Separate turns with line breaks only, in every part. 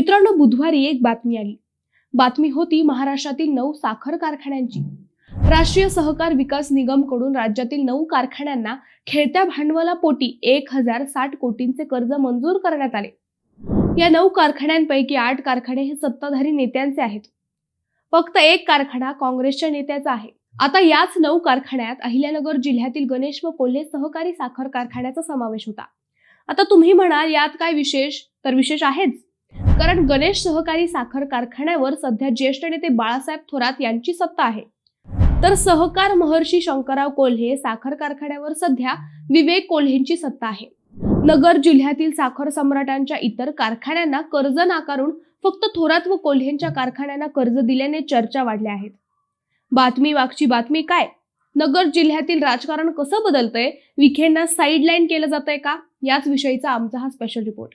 मित्रांनो बुधवारी एक बातमी आली. बातमी होती महाराष्ट्रातील नऊ साखर कारखान्यांची. राष्ट्रीय सहकार विकास निगमकडून राज्यातील नऊ कारखान्यांना खेळत्या भांडवलापोटी एक हजार साठ कोटींचे कर्ज मंजूर करण्यात आले. या नऊ कारखान्यांपैकी आठ कारखाने हे सत्ताधारी नेत्यांचे आहेत. फक्त एक कारखाना काँग्रेसच्या नेत्याचा आहे. आता याच नऊ कारखान्यात अहिल्यानगर जिल्ह्यातील गणेश व कोल्हे सहकारी साखर कारखान्याचा समावेश होता. आता तुम्ही म्हणाल यात काय विशेष? तर विशेष आहेच. कारण गणेश सहकारी साखर कारखान्यावर सध्या ज्येष्ठ नेते बाळासाहेब थोरात यांची सत्ता आहे. तर सहकार महर्षी शंकरराव कोल्हे साखर कारखान्यावर सध्या विवेक कोल्हेंची सत्ता आहे. नगर जिल्ह्यातील साखर सम्राटांच्या इतर कारखान्यांना कर्ज नाकारून फक्त थोरात व कोल्हेंच्या कारखान्यांना कर्ज दिल्याने चर्चा वाढल्या आहेत. बातमी मागची बातमी काय? नगर जिल्ह्यातील राजकारण कसं बदलतंय? विखेंना साईडलाईन केलं जातंय का? याच विषयीचा आमचा हा स्पेशल रिपोर्ट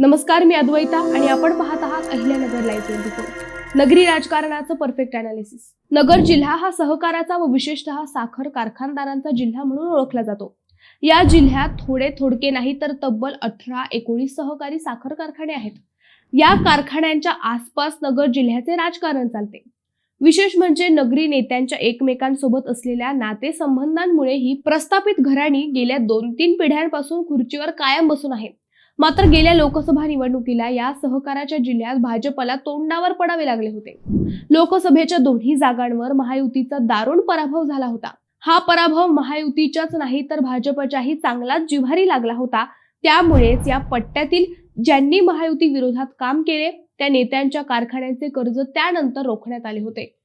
नमस्कार मी अद्वैता आणि आपण पाहत आहात अहिल्यानगर लाईव्ह ट्वेंटी फोर नगरी राजकारणाचं परफेक्ट अनालिसिस नगर जिल्हा हा सहकाराचा व विशेषतः साखर कारखानदारांचा जिल्हा म्हणून ओळखला जातो. या जिल्ह्यात थोडे थोडके नाही तर तब्बल अठरा एकोणीस सहकारी साखर कारखाने आहेत. या कारखान्यांच्या आसपास नगर जिल्ह्याचे राजकारण चालते. विशेष म्हणजे नगरी नेत्यांच्या एकमेकांसोबत असलेल्या नातेसंबंधांमुळे ही प्रस्थापित घराणी गेल्या दोन तीन पिढ्यांपासून खुर्चीवर कायम बसून आहेत. मात्र गेल्या लोकसभा निवडणुकीला या सहकाराच्या जिल्ह्यात भाजपला तोंडावर पडावे लागले होते. लोकसभेच्या दोन्ही जागांवर महायुतीचा दारुण पराभव झाला होता. हा पराभव महायुतीच्याच नाही तर भाजपच्याही चांगलाच जिव्हारी लागला होता. त्यामुळेच या पट्ट्यातील ज्यांनी महायुती विरोधात काम केले त्या नेत्यांच्या कारखान्यांचे कर्ज त्यानंतर रोखण्यात आले होते.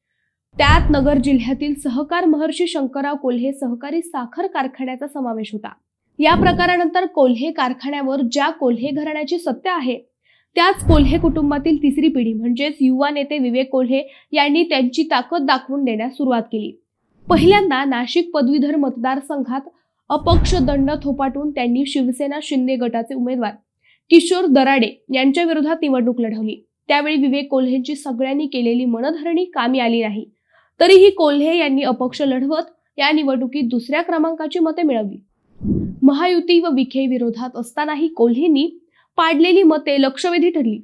त्यात नगर जिल्ह्यातील सहकार महर्षी शंकरराव कोल्हे सहकारी साखर कारखान्याचा समावेश होता. या प्रकारानंतर कोल्हे कारखान्यावर ज्या कोल्हे घराण्याची सत्ता आहे त्याच कोल्हे कुटुंबातील तिसरी पिढी म्हणजेच युवा नेते विवेक कोल्हे यांनी त्यांची ताकद दाखवून देण्यास सुरुवात केली. पहिल्यांदा नाशिक पदवीधर मतदारसंघात अपक्ष दंड थोपाटून त्यांनी शिवसेना शिंदे गटाचे उमेदवार किशोर दराडे यांच्या विरोधात निवडणूक लढवली. त्यावेळी विवेक कोल्हेंची सगळ्यांनी केलेली मनधरणी कामी आली नाही. तरीही कोल्हे यांनी अपक्ष लढवत या निवडणुकीत दुसऱ्या क्रमांकाची मते मिळवली. महायुती व विखे विरोधात असतानाही कोल्हेंनी पाडलेली मते लक्षवेधी ठरली.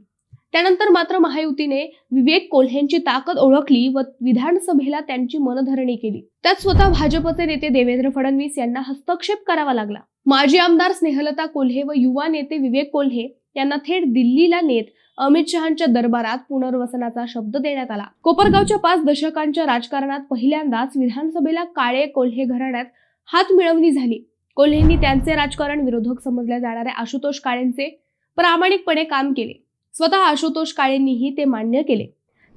त्यानंतर मात्र महायुतीने विवेक कोल्हेंची ताकद ओळखली व विधानसभेला त्यांची मनधरणी केली. त्यात स्वतः भाजपचे नेते देवेंद्र फडणवीस यांना हस्तक्षेप करावा लागला. माजी आमदार स्नेहलता कोल्हे व युवा नेते विवेक कोल्हे यांना थेट दिल्लीला नेत अमित शहांच्या दरबारात पुनर्वसनाचा शब्द देण्यात आला. कोपरगावच्या पाच दशकांच्या राजकारणात पहिल्यांदाच विधानसभेला काळे कोल्हे घराण्यात हात मिळवणी झाली. कोल्हेंनी त्यांचे राजकारण विरोधक समजल्या जाणाऱ्या आशुतोष काळेंचे प्रामाणिकपणे काम केले. स्वतः आशुतोष काळेंनीही ते मान्य केले.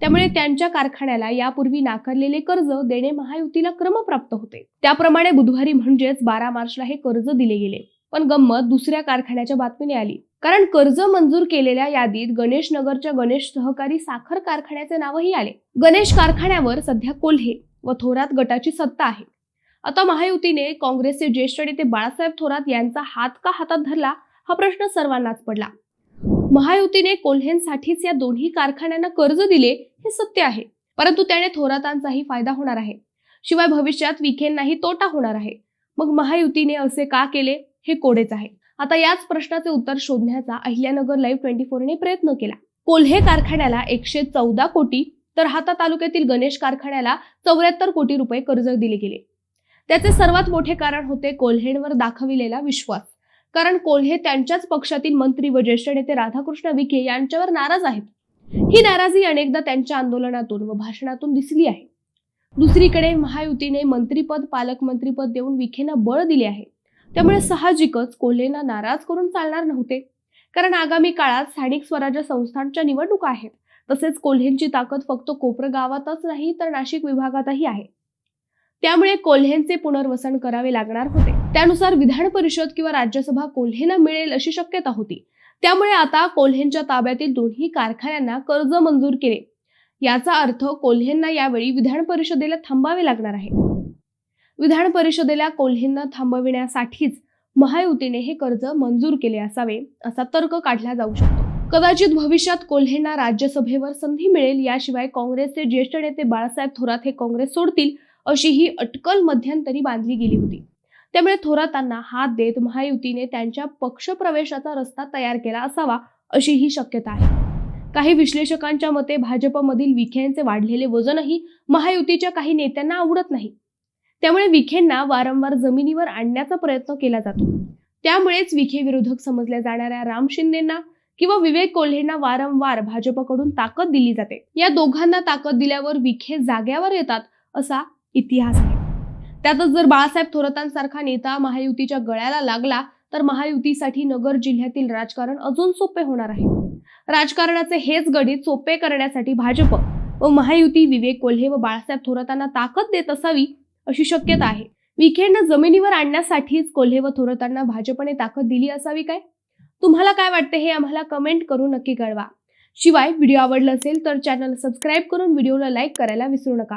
त्यामुळे त्यांच्या कारखान्याला यापूर्वी नाकारलेले कर्ज देणे महायुतीला क्रमप्राप्त होते. त्याप्रमाणे बुधवारी म्हणजेच बारा मार्चला हे कर्ज दिले गेले. पण गंमत दुसऱ्या कारखान्याच्या बातमीने आली. कारण कर्ज मंजूर केलेल्या यादीत गणेश नगरच्या गणेश सहकारी साखर कारखान्याचे नावही आले. गणेश कारखान्यावर सध्या कोल्हे व थोरात गटाची सत्ता आहे. आता महायुतीने काँग्रेसचे ज्येष्ठ नेते बाळासाहेब थोरात यांचा हात का हातात धरला हा प्रश्न सर्वांनाच पडला. महायुतीने कोल्हेंसाठीच या दोन्ही कारखान्यांना कर्ज दिले हे सत्य आहे. परंतु त्याने थोरातांचाही फायदा होणार आहे. शिवाय भविष्यात विखेंनाही तोटा होणार आहे. मग महायुतीने असे का केले हे कोडेच आहे. आता याच प्रश्नाचे उत्तर शोधण्याचा अहिल्यानगर लाईव्ह ट्वेंटी फोरने प्रयत्न केला. कोल्हे कारखान्याला एकशे चौदा कोटी तर हाता तालुक्यातील गणेश कारखान्याला चौऱ्याहत्तर कोटी रुपये कर्ज दिले गेले. त्याचे सर्वात मोठे कारण होते कोल्हेंवर दाखविलेला विश्वास. कारण कोल्हे त्यांच्याच पक्षातील मंत्री व ज्येष्ठ नेते राधाकृष्ण विखे यांच्यावर नाराज आहेत. ही नाराजी अनेकदा त्यांच्या आंदोलनातून व भाषणातून दिसली आहे. दुसरीकडे महायुतीने मंत्रीपद पालकमंत्रीपद देऊन विखेंना बळ दिले आहे. त्यामुळे साहजिकच कोल्हेंना नाराज करून चालणार नव्हते. कारण आगामी काळात स्थानिक स्वराज्य संस्थांच्या निवडणुका आहेत. तसेच कोल्हेंची ताकद फक्त कोपर गावातच नाही तर नाशिक विभागातही आहे. त्यामुळे कोल्हेंचे पुनर्वसन करावे लागणार होते. त्यानुसार विधान परिषद किंवा राज्यसभा कोल्हेंना मिळेल अशी शक्यता होती. त्यामुळे आता कोल्हेंच्या ताब्यातील दोन्ही कारखान्यांना कर्ज मंजूर केले. याचा अर्थ कोल्हेंना यावेळी विधान परिषदेला थांबावे लागणार आहे. विधान परिषदेला कोल्हेंना थांबविण्यासाठीच महायुतीने हे कर्ज मंजूर केले असावे असा तर्क काढला जाऊ शकतो. कदाचित भविष्यात कोल्हेंना राज्यसभेवर संधी मिळेल याशिवाय काँग्रेसचे ज्येष्ठ नेते बाळासाहेब थोरात हे काँग्रेस सोडतील अशी ही अटकल मध्यंतरी बांधली गेली होती. त्यामुळे थोरातांना हात देत महायुतीने त्यांच्या पक्षप्रवेशाचा रस्ता तयार केला असावा अशी ही शक्यता आहे. काही विश्लेषकांच्या मते भाजपमधील विखेंचे वाढलेले वजनही महायुतीच्या काही नेत्यांना आवडत नाही. त्यामुळे विखेंना वारंवार जमिनीवर आणण्याचा प्रयत्न केला जातो. त्यामुळेच विखे विरोधक समजल्या जाणाऱ्या राम शिंदेना किंवा विवेक कोल्हेंना वारंवार भाजपकडून ताकद दिली जाते. या दोघांना ताकद दिल्यावर विखे जाग्यावर येतात असा इतिहास आहे. त्यातच जर बाळासाहेब थोरातांसारखा नेता महायुतीच्या गळ्याला लागला तर महायुतीसाठी नगर जिल्ह्यातील राजकारण अजून सोपे होणार आहे. राजकारणाचे हेच गणित सोपे करण्यासाठी भाजप व महायुती विवेक कोल्हे व बाळासाहेब थोरातांना ताकद देत असावी अशी शक्यता आहे. विखेंड जमिनीवर आणण्यासाठीच कोल्हे व थोरातांना भाजपने ताकद दिली असावी काय? तुम्हाला काय वाटते हे आम्हाला कमेंट करून नक्की कळवा. शिवाय व्हिडिओ आवडला असेल तर चॅनल सबस्क्राईब करून व्हिडिओला लाईक करायला विसरू नका.